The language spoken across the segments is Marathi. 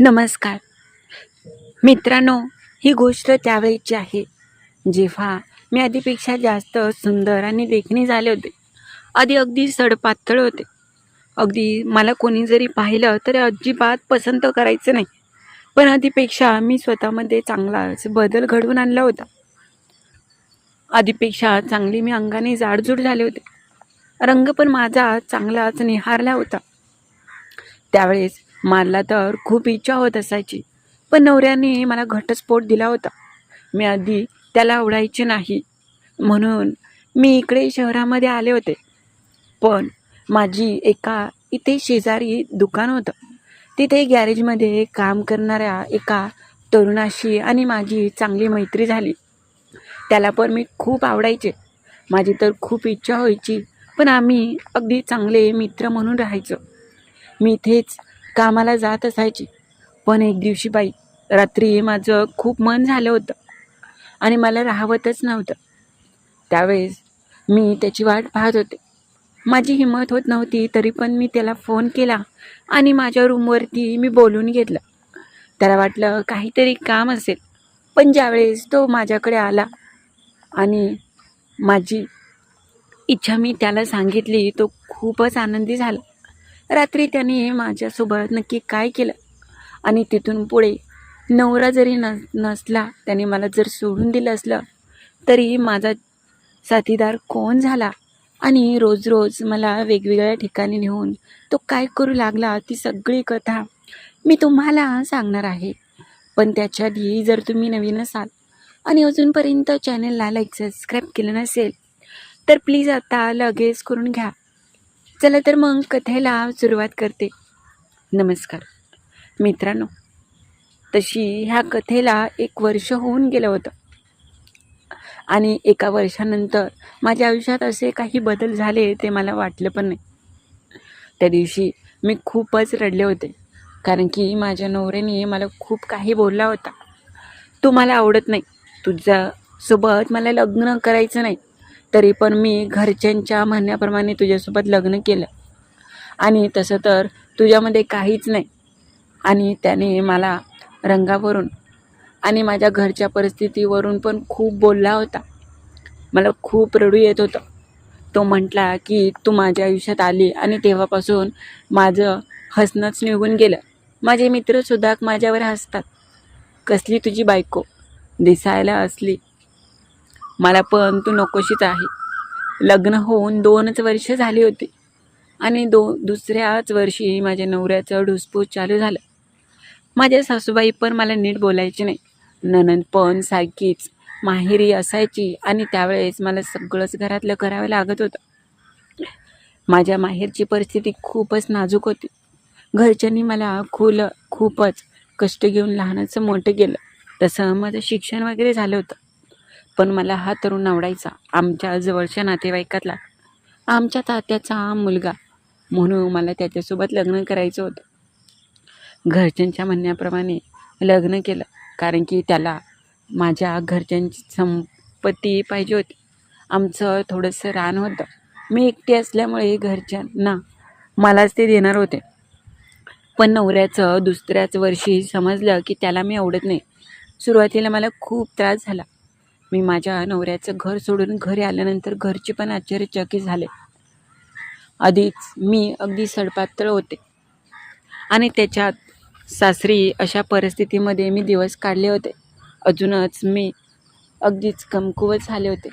नमस्कार. मित्रांनो ही गोष्ट त्यावेळीची आहे. जेव्हा मी आधीपेक्षा जास्त सुंदर आणि देखणी झाले होते. आधी अगदी सडपातळ होते. अगदी मला कोणी जरी पाहिलं तरी अजिबात पसंत करायचं नाही. पण आधीपेक्षा मी स्वतःमध्ये चांगलाच बदल घडवून आणला होता. आधीपेक्षा चांगली मी अंगाने जाडजूड झाले होते. रंग पण माझा चांगलाच निहारला होता. त्यावेळेस मला तर खूप इच्छा होत असायची. पण नवऱ्याने मला घटस्फोट दिला होता. मी आधी त्याला आवडायचे नाही. म्हणून मी इकडे शहरामध्ये आले होते. पण माझी एका इथे शेजारी दुकान होतं. तिथे गॅरेजमध्ये काम करणाऱ्या एका तरुणाशी आणि माझी चांगली मैत्री झाली. त्याला पण मी खूप आवडायचे. माझी तर खूप इच्छा व्हायची. पण आम्ही अगदी चांगले मित्र म्हणून राहायचो. मी इथेच कामाला जात असायची. पण एक दिवशी बाई रात्री माझं खूप मन झालं होतं. आणि मला राहवतच नव्हतं. त्यावेळेस मी त्याची वाट पाहत होते. माझी हिंमत होत नव्हती तरी पण मी त्याला फोन केला आणि माझ्या रूमवरती मी बोलून घेतलं. त्याला वाटलं काहीतरी काम असेल. पण ज्यावेळेस तो माझ्याकडे आला आणि माझी इच्छा मी त्याला सांगितली तो खूपच आनंदी झाला. रात्री त्याने माझ्यासोबत नक्की काय केलं? आणि तिथून पुढे नवरा जरी न नसला त्याने मला जर सोडून दिलं असलं तरी माझा साथीदार कोण झाला? आणि रोज रोज मला वेगवेगळ्या ठिकाणी नेऊन तो काय करू लागला ती सगळी कथा मी तुम्हाला सांगणार आहे. पण त्याच्या आधी जर तुम्ही नवीन असाल आणि अजूनपर्यंत चॅनलला लाईक सबस्क्राईब केलं नसेल तर प्लीज आता लगेच करून घ्या. चला तर मग कथेला सुरुवात करते. नमस्कार. मित्रांनो तशी ह्या कथेला एक वर्ष होऊन गेलं होतं. आणि एका वर्षानंतर माझ्या आयुष्यात असे काही बदल झाले ते मला वाटलं पण नाही. त्या दिवशी मी खूपच रडले होते कारण की माझ्या नवऱ्याने मला खूप काही बोलला होता. तू मला आवडत नाही. तुझ्यासोबत मला लग्न करायचं नाही. तरी पण मी घरच्यांच्या म्हणण्याप्रमाणे तुझ्यासोबत लग्न केलं. आणि तसं तर तुझ्यामध्ये काहीच नाही. आणि त्याने मला रंगावरून आणि माझ्या घरच्या परिस्थितीवरून पण खूप बोलला होता. मला खूप रडू येत होतं. तो म्हटला की तू माझ्या आयुष्यात आली आणि तेव्हापासून माझं हसणंच निघून गेलं. माझे मित्रसुद्धा माझ्यावर हसतात. कसली तुझी बायको? दिसायला असली. मला पण तू नकोशीच आहे. लग्न होऊन दोनच वर्ष झाली होती. आणि दो दुसऱ्याच वर्षी माझ्या नवऱ्याचं ढुसपूस चालू झालं. माझ्या सासूबाई पण मला नीट बोलायची नाही. ननंद पण सारखीच माहेरी असायची आणि त्यावेळेस मला सगळंच घरातलं करावं लागत होतं. माझ्या माहेरची परिस्थिती खूपच नाजूक होती. घरच्यांनी मला खुलं खूपच कष्ट घेऊन लहानाचं मोठं केलं. तसं माझं शिक्षण वगैरे झालं होतं. पण मला हा तरुण आवडायचा. आमच्या जवळच्या नातेवाईकातला. आमच्या तात्याचा मुलगा. म्हणून मला त्याच्यासोबत लग्न करायचं होतं. घरच्यांच्या म्हणण्याप्रमाणे लग्न केलं. कारण की त्याला माझ्या घरच्यांची संपत्ती पाहिजे होती. आमचं थोडंसं रान होतं. मी एकटी असल्यामुळे घरच्यांना मलाच ते देणार होते. पण नवऱ्याचं दुसऱ्याच वर्षी समजलं की त्याला मी आवडत नाही. सुरुवातीला मला खूप त्रास झाला. मी माझ्या नवऱ्याचं घर सोडून घरी आल्यानंतर घरचे पण आश्चर्यचकित झाले. आधीच मी अगदी सडपातळ होते. आणि त्याच्यात सासरी अशा परिस्थितीमध्ये मी दिवस काढले होते. अजूनच मी अगदीच कमकुवत झाले होते.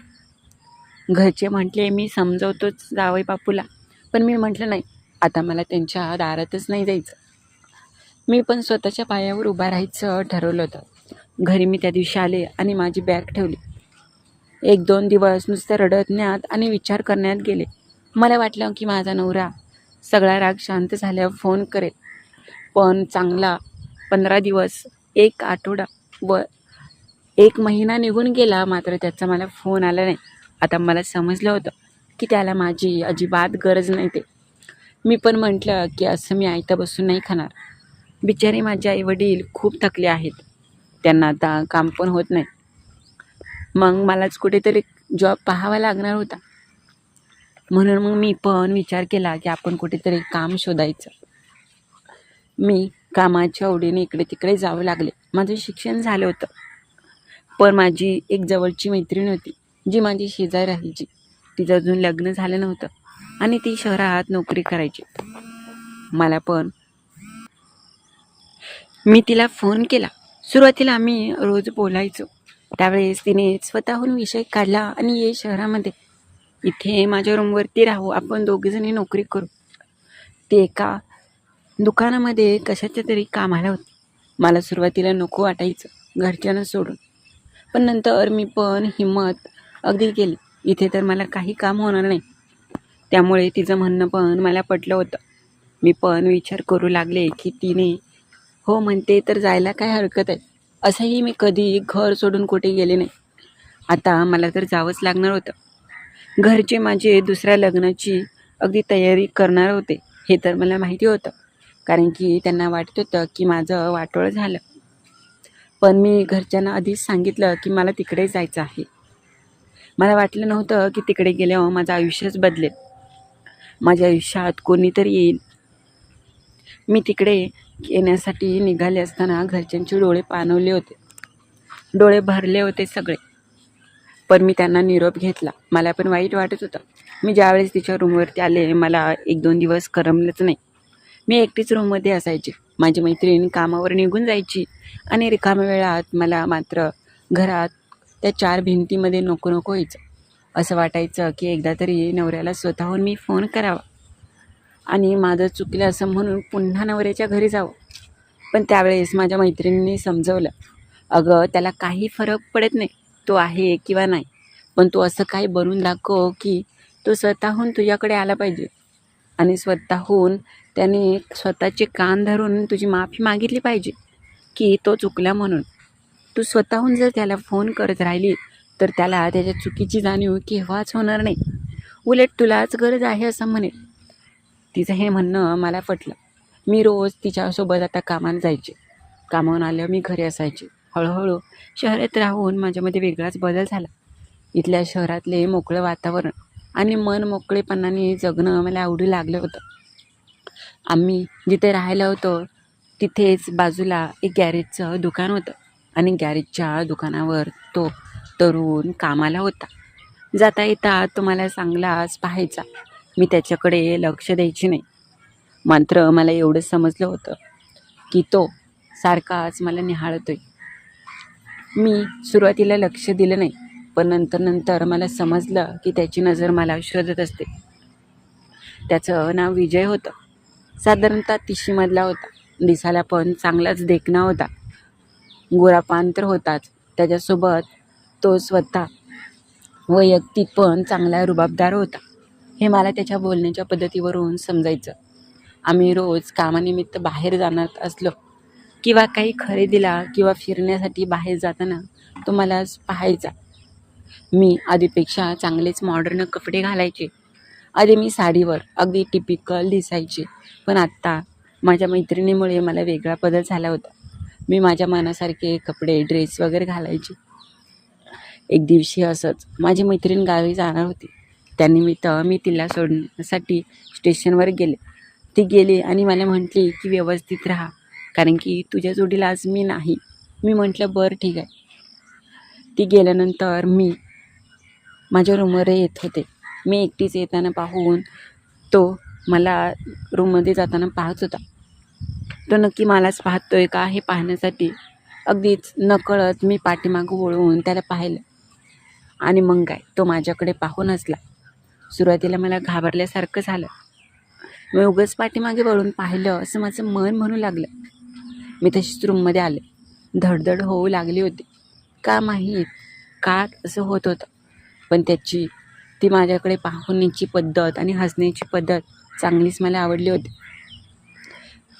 घरचे म्हटले मी समजवतोच जावई बापूला. पण मी म्हटलं नाही आता मला त्यांच्या दारातच नाही जायचं. मी पण स्वतःच्या पायावर उभा राहायचं ठरवलं होतं. घरी मी त्या दिवशी आले आणि माझी बॅग ठेवली. एक दोन दिवस नुसतं रडतण्यात आणि विचार करण्यात गेले. मला वाटलं की माझा नवरा सगळा राग शांत झाल्यावर फोन करेल. पण चांगला पंधरा दिवस एक आठवडा व एक महिना निघून गेला मात्र त्याचा मला फोन आला नाही. आता मला समजलं होतं की त्याला माझी अजिबात गरज नाही ते. मी पण म्हटलं की असं मी आयतं बसून नाही खाणार. बिचारे माझे आईवडील खूप थकले आहेत. त्यांना आता काम पण होत नाही. मग मलाच कुठेतरी जॉब पाहावा लागणार होता. म्हणून मग मी पण विचार केला की आपण कुठेतरी काम शोधायचं. मी कामाच्या आवडीने इकडे तिकडे जावं लागले. माझं शिक्षण झालं होतं. पण माझी एक जवळची मैत्रीण होती जी माझी शेजारी राहायची. तिचं अजून लग्न झालं नव्हतं आणि ती शहरात नोकरी करायची. मला पण मी तिला फोन केला. सुरुवातीला आम्ही रोज बोलायचो. त्यावेळेस तिने स्वतःहून विषय काढला आणि ये शहरामध्ये. इथे माझ्या रूमवरती राहू आपण दोघीजणी नोकरी करू. ते एका दुकानामध्ये कशाच्या तरी कामाला होती. मला सुरुवातीला नको वाटायचं घरच्यांना सोडून. पण नंतर मी पण हिंमत अगदी केली. इथे तर मला काही काम होणार नाही. त्यामुळे तिचं म्हणणं पण मला पटलं होतं. मी पण विचार करू लागले की तिने हो म्हणते तर जायला काय हरकत आहे? असंही मी कधी घर सोडून कुठे गेले नाही. आता मला तर जावंच लागणार होतं. घरचे माझे दुसऱ्या लग्नाची अगदी तयारी करणार होते हे तर मला माहिती होतं. कारण की त्यांना वाटत होतं की माझं वाटोळं झालं. पण मी घरच्यांना आधीच सांगितलं की मला तिकडे जायचं आहे. मला वाटलं नव्हतं की तिकडे गेल्यावर माझं आयुष्यच बदलेल. माझ्या आयुष्यात कोणीतरी येईल. मी तिकडे येण्यासाठी निघाले असताना घरच्यांचे डोळे पाणवले होते. डोळे भरले होते सगळे. पण मी त्यांना निरोप घेतला. मला पण वाईट वाटत होतं. मी ज्यावेळेस तिच्या रूमवरती आले मला एक दोन दिवस करमलंच नाही. मी एकटीच रूममध्ये असायचे. माझी मैत्रीण कामावर निघून जायची. आणि रिकाम्या वेळात मला मात्र घरात त्या चार भिंतीमध्ये नको नको व्हायचं. असं वाटायचं की एकदा तरी नवऱ्याला स्वतःहून मी फोन करावा. आणि माझं चुकलं असं म्हणून पुन्हा नवऱ्याच्या घरी जावं. पण त्यावेळेस माझ्या मैत्रिणींनी समजवलं अगं त्याला काही फरक पडत नाही. तो आहे किंवा नाही. पण तू असं काही बनून दाखव की तो स्वतःहून तुझ्याकडे आला पाहिजे. आणि स्वतःहून त्याने स्वतःचे कान धरून तुझी माफी मागितली पाहिजे की तो चुकला म्हणून. तू स्वतःहून जर त्याला फोन करत राहिली तर त्याला त्याच्या चुकीची जाणीव केव्हाच होणार नाही. उलट तुलाच गरज आहे असं म्हणेल तिचं हे म्हणणं मला पटलं. मी रोज तिच्यासोबत आता कामाला जायचे. कामावून आल्यावर मी घरी असायचे. हळूहळू शहरात राहून माझ्यामध्ये वेगळाच बदल झाला. इथल्या शहरातले मोकळं वातावरण आणि मन मोकळेपणाने जगणं मला आवडू लागलं होतं. आम्ही जिथे राहायला होतो तिथेच बाजूला एक गॅरेजचं दुकान होतं आणि गॅरेजच्या दुकानावर तो तरुण कामाला होता. जाता येता तो मला चांगलाच पाहायचा. मी त्याच्याकडे लक्ष द्यायची नाही. मात्र मला एवढं समजलं होतं की तो सारखाच मला निहाळतोय. मी सुरुवातीला लक्ष दिलं नाही पण नंतर नंतर मला समजलं की त्याची नजर मला शोधत असते. त्याचं नाव विजय होतं. साधारणतः तिशीमधला होता. दिसायला पण चांगलाच देखणा होता. गोरापान तर होताच. त्याच्यासोबत तो स्वतः वैयक्तिक पण चांगला रुबाबदार होता. हे मला त्याच्या बोलण्याच्या पद्धतीवरून समजायचं. आम्ही रोज कामानिमित्त बाहेर जाणार असलो किंवा काही खरेदीला किंवा फिरण्यासाठी बाहेर जाताना तो मला पाहायचा. मी आधीपेक्षा चांगलेच मॉडर्न कपडे घालायचे. आधी मी साडीवर अगदी टिपिकल दिसायचे. पण आत्ता माझ्या मैत्रिणीमुळे मला वेगळा बदल झाला होता. मी माझ्या मनासारखे कपडे ड्रेस वगैरे घालायचे. एक दिवशी असंच माझी मैत्रीण गावी जाणार होती. त्यानिमित्त मी तिला सोडण्यासाठी स्टेशनवर गेले. ती गेली आणि मला म्हटली की व्यवस्थित राहा कारण की तुझ्या जोडीला आज मी नाही. मी म्हटलं बरं ठीक आहे. ती गेल्यानंतर मी माझ्या रूमवर येत होते. मी एकटीच येताना पाहून तो मला रूममध्ये जाताना पाहत होता. तो नक्की मलाच पाहतोय का हे पाहण्यासाठी? अगदीच नकळत मी पाठीमागं वळवून त्याला पाहिलं. आणि मग काय? तो माझ्याकडे पाहून हसला. सुरुवातीला मला घाबरल्यासारखं झालं. मी उगच पाठीमागे वळून पाहिलं असं माझं मन म्हणू लागलं. मी तशीच रूममध्ये आले. धडधड होऊ लागली होती. का माहीत? का असं होत होतं. पण त्याची ती माझ्याकडे पाहण्याची पद्धत आणि हसण्याची पद्धत चांगलीच मला आवडली होती.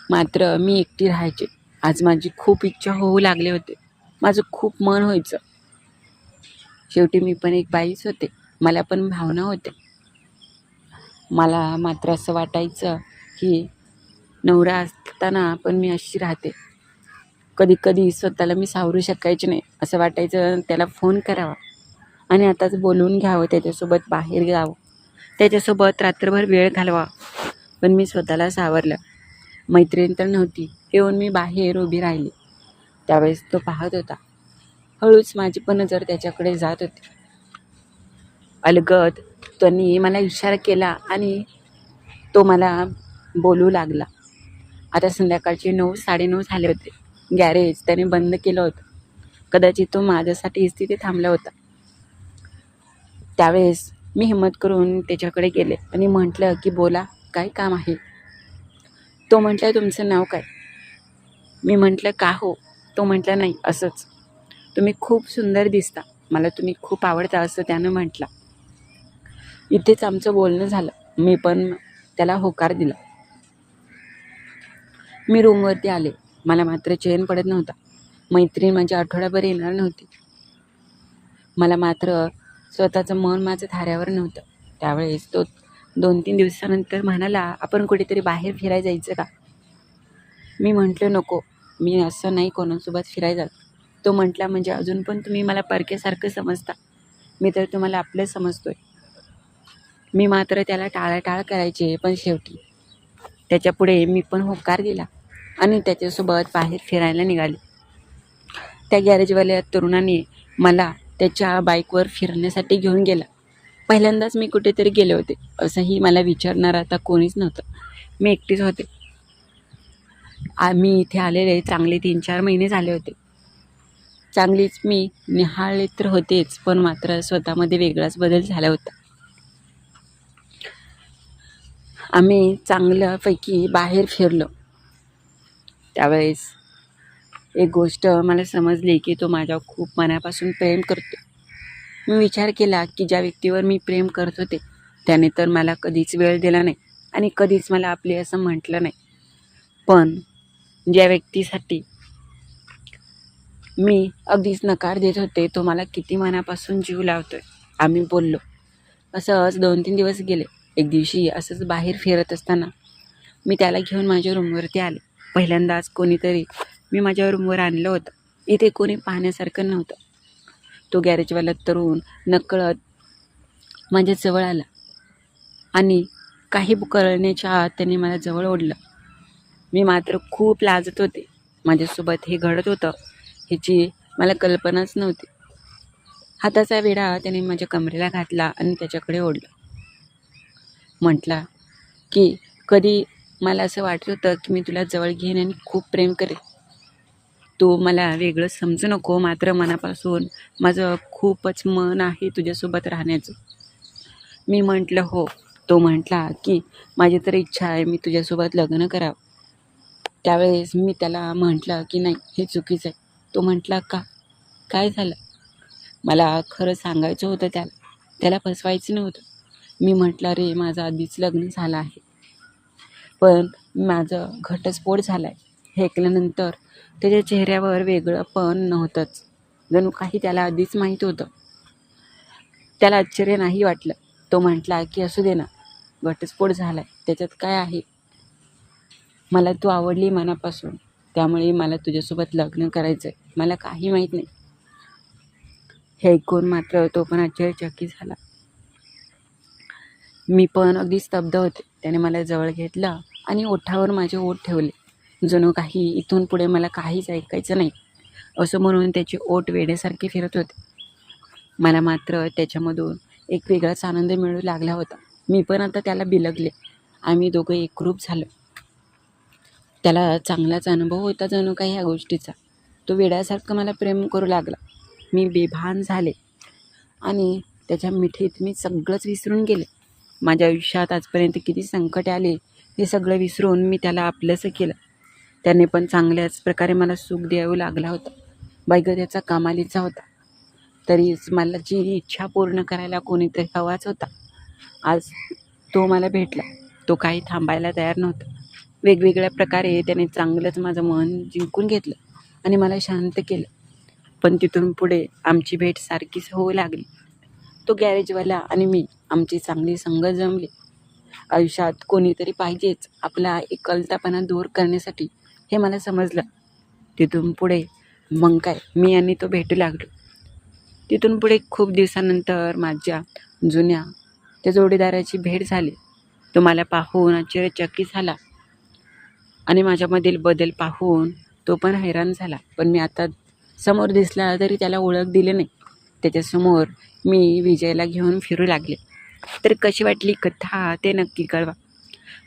मात्र मी एकटी राहायचे. आज माझी खूप इच्छा होऊ लागले होते. माझं खूप मन व्हायचं. शेवटी मी पण एक बाईच होते. मला पण भावना होत्या. मला मात्र असं वाटायचं की नवरा असताना पण मी अशी राहते. कधी कधी स्वतःला मी सावरू शकायचे नाही असं वाटायचं त्याला फोन करावा. आणि आताच बोलून घ्यावं त्याच्यासोबत बाहेर जावं. त्याच्यासोबत रात्रभर वेळ घालवा. पण मी स्वतःला सावरलं. मैत्रीण तर नव्हती येऊन मी बाहेर उभी राहिली. त्यावेळेस तो पाहत होता. हळूच माझी पण नजर त्याच्याकडे जात होती. अलगद त्यांनी मला इशारा केला आणि तो मला बोलू लागला. आता संध्याकाळचे नऊ साडेनऊ झाले होते. गॅरेज त्याने बंद केलं होतं. कदाचित तो माझ्यासाठीच तिथे थांबला होता. त्यावेळेस मी हिंमत करून त्याच्याकडे गेले. आणि म्हटलं की बोला काय काम आहे? तो म्हटलं तुमचं नाव काय? मी म्हटलं का हो? तो म्हटला नाही असंच. तुम्ही खूप सुंदर दिसता. मला तुम्ही खूप आवडता असं त्यानं म्हटलं. इथेच आमचं बोलणं झालं. मी पण त्याला होकार दिला. मी रूमवरती आले. मला मात्र चैन पडत नव्हता. मैत्रीण माझी आठवड्याभर येणार नव्हती. मला मात्र स्वतःचं मन माझं धाऱ्यावर नव्हतं. त्यावेळेस तो दोन तीन दिवसानंतर म्हणाला आपण कुठेतरी बाहेर फिरायला जायचं का? मी म्हटलं नको. मी असं नाही कोणासोबत फिरायला जात. तो म्हटला म्हणजे अजून पण तुम्ही मला परक्यासारखं समजता. मी तर तुम्हाला आपलं समजतोय. मी मात्र त्याला टाळाटाळ करायचे पण शेवटी त्याच्यापुढे मी पण होकार दिला आणि त्याच्यासोबत बाहेर फिरायला निघाले. त्या गॅरेजवाल्या तरुणाने मला त्याच्या बाईकवर फिरण्यासाठी घेऊन गेला. पहिल्यांदाच मी कुठेतरी गेले होते असंही मला विचारणार आता कोणीच नव्हतं. मी एकटीच होते. आम्ही इथे आलेले चांगले तीन चार महिने झाले होते. चांगलीच मी निहाळले तर होतेच पण मात्र स्वतःमध्ये वेगळाच बदल झाला होता. आम्ही चांगल्यापैकी बाहेर फिरलो. त्यावेळेस एक गोष्ट मला समजली की तो माझ्या खूप मनापासून प्रेम करतो. मी विचार केला की ज्या व्यक्तीवर मी प्रेम करत होते त्याने तर मला कधीच वेळ दिला नाही आणि कधीच मला आपले असं म्हटलं नाही. पण ज्या व्यक्तीसाठी मी अगदीच नकार देत होते तो मला किती मनापासून जीव लावतोय आम्ही बोललो. असंच दोन तीन दिवस गेले. एक दिवशी असंच बाहेर फिरत असताना मी त्याला घेऊन माझ्या रूमवरती आले. पहिल्यांदाच कोणीतरी मी माझ्या रूमवर आणलं होतं. इथे कोणी पाहण्यासारखं नव्हतं. तो गॅरेजवाला तरुण नकळत माझ्या जवळ आला आणि काही कळण्याच्या आत त्याने मला जवळ ओढलं. मी मात्र खूप लाजत होते. माझ्यासोबत हे घडत होतं ह्याची मला कल्पनाच नव्हती. हाताचा वेढा त्याने माझ्या कमरेला घातला आणि त्याच्याकडे ओढलं. म्हटला की कधी मला असं वाटत होतं की मी तुला जवळ घेईन आणि खूप प्रेम करेन. तू मला वेगळं समजू नको मात्र मनापासून माझं खूपच मन आहे तुझ्यासोबत राहण्याचं. मी म्हटलं हो. तो म्हटला की माझी तर इच्छा आहे मी तुझ्यासोबत लग्न करावं. त्यावेळेस मी त्याला म्हटलं की नाही हे चुकीचं आहे. तो म्हटला का? काय झालं? मला खरं सांगायचं होतं त्याला. त्याला फसवायचं नव्हतं. मी म्हटलं रे माझं आधीच लग्न झालं आहे. पण माझं घटस्फोट झाला आहे हे ऐकल्यानंतर त्याच्या चेहऱ्यावर वेगळं पण नव्हतंच. जणू काही त्याला आधीच माहीत होतं. त्याला आश्चर्य नाही वाटलं. तो म्हटला की असू दे ना घटस्फोट झाला आहे त्याच्यात काय आहे? मला तू आवडली मनापासून. त्यामुळे मला तुझ्यासोबत लग्न करायचं आहे मला काही माहीत नाही. हे ऐकून मात्र तो पण आश्चर्यचकित झाला. मी पण अगदी स्तब्ध होते. त्याने मला जवळ घेतलं आणि ओठावर माझे ओठ ठेवले. जणू काही इथून पुढे मला काहीच ऐकायचं नाही. असं म्हणून त्याचे ओठ वेड्यासारखे फिरत होते. मला मात्र त्याच्यामधून एक वेगळाच आनंद मिळू लागला होता. मी पण आता त्याला बिलगले. आम्ही दोघं एकरूप झालो. त्याला चांगलाच अनुभव होता जणू काही ह्या गोष्टीचा. तो वेड्यासारखं मला प्रेम करू लागला. मी बेभान झाले आणि त्याच्या मिठीत मी सगळंच विसरून गेले. माझ्या आयुष्यात आजपर्यंत किती संकट आले हे सगळं विसरून मी त्याला आपलंसं केलं. त्याने पण चांगल्याच प्रकारे मला सुख द्यावं लागला होता. बायग त्याचा कमालीचा होता. तरीच मला जी इच्छा पूर्ण करायला कोणीतरी हवाच होता. आज तो मला भेटला. तो काही थांबायला तयार नव्हता. वेगवेगळ्या प्रकारे त्याने चांगलंच माझं मन जिंकून घेतलं आणि मला शांत केलं. पण तिथून पुढे आमची भेट सारखीच होऊ लागली. तो गॅरेजवाला आणि मी आमची चांगली संगत जमली. आयुष्यात कोणीतरी पाहिजेच आपला एकलतापणा दूर करण्यासाठी हे मला समजलं. तिथून पुढे मग काय मी आणि तो भेटू लागलो. तिथून पुढे खूप दिवसानंतर माझ्या जुन्या त्या जोडीदाराची भेट झाली. तो मला पाहून आश्चर्यचकित झाला आणि माझ्यामधील बदल पाहून तो पण हैराण झाला. पण मी आता समोर दिसला तरी त्याला ओळख दिली नाही. त्याच्यासमोर मी विजयला घेऊन फिरू लागले. तर कशी वाटली कथा? ते नक्की कळवा.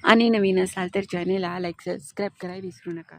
आणि नवीन असाल तर चॅनेलला लाईक सबस्क्राईब करायला विसरू नका.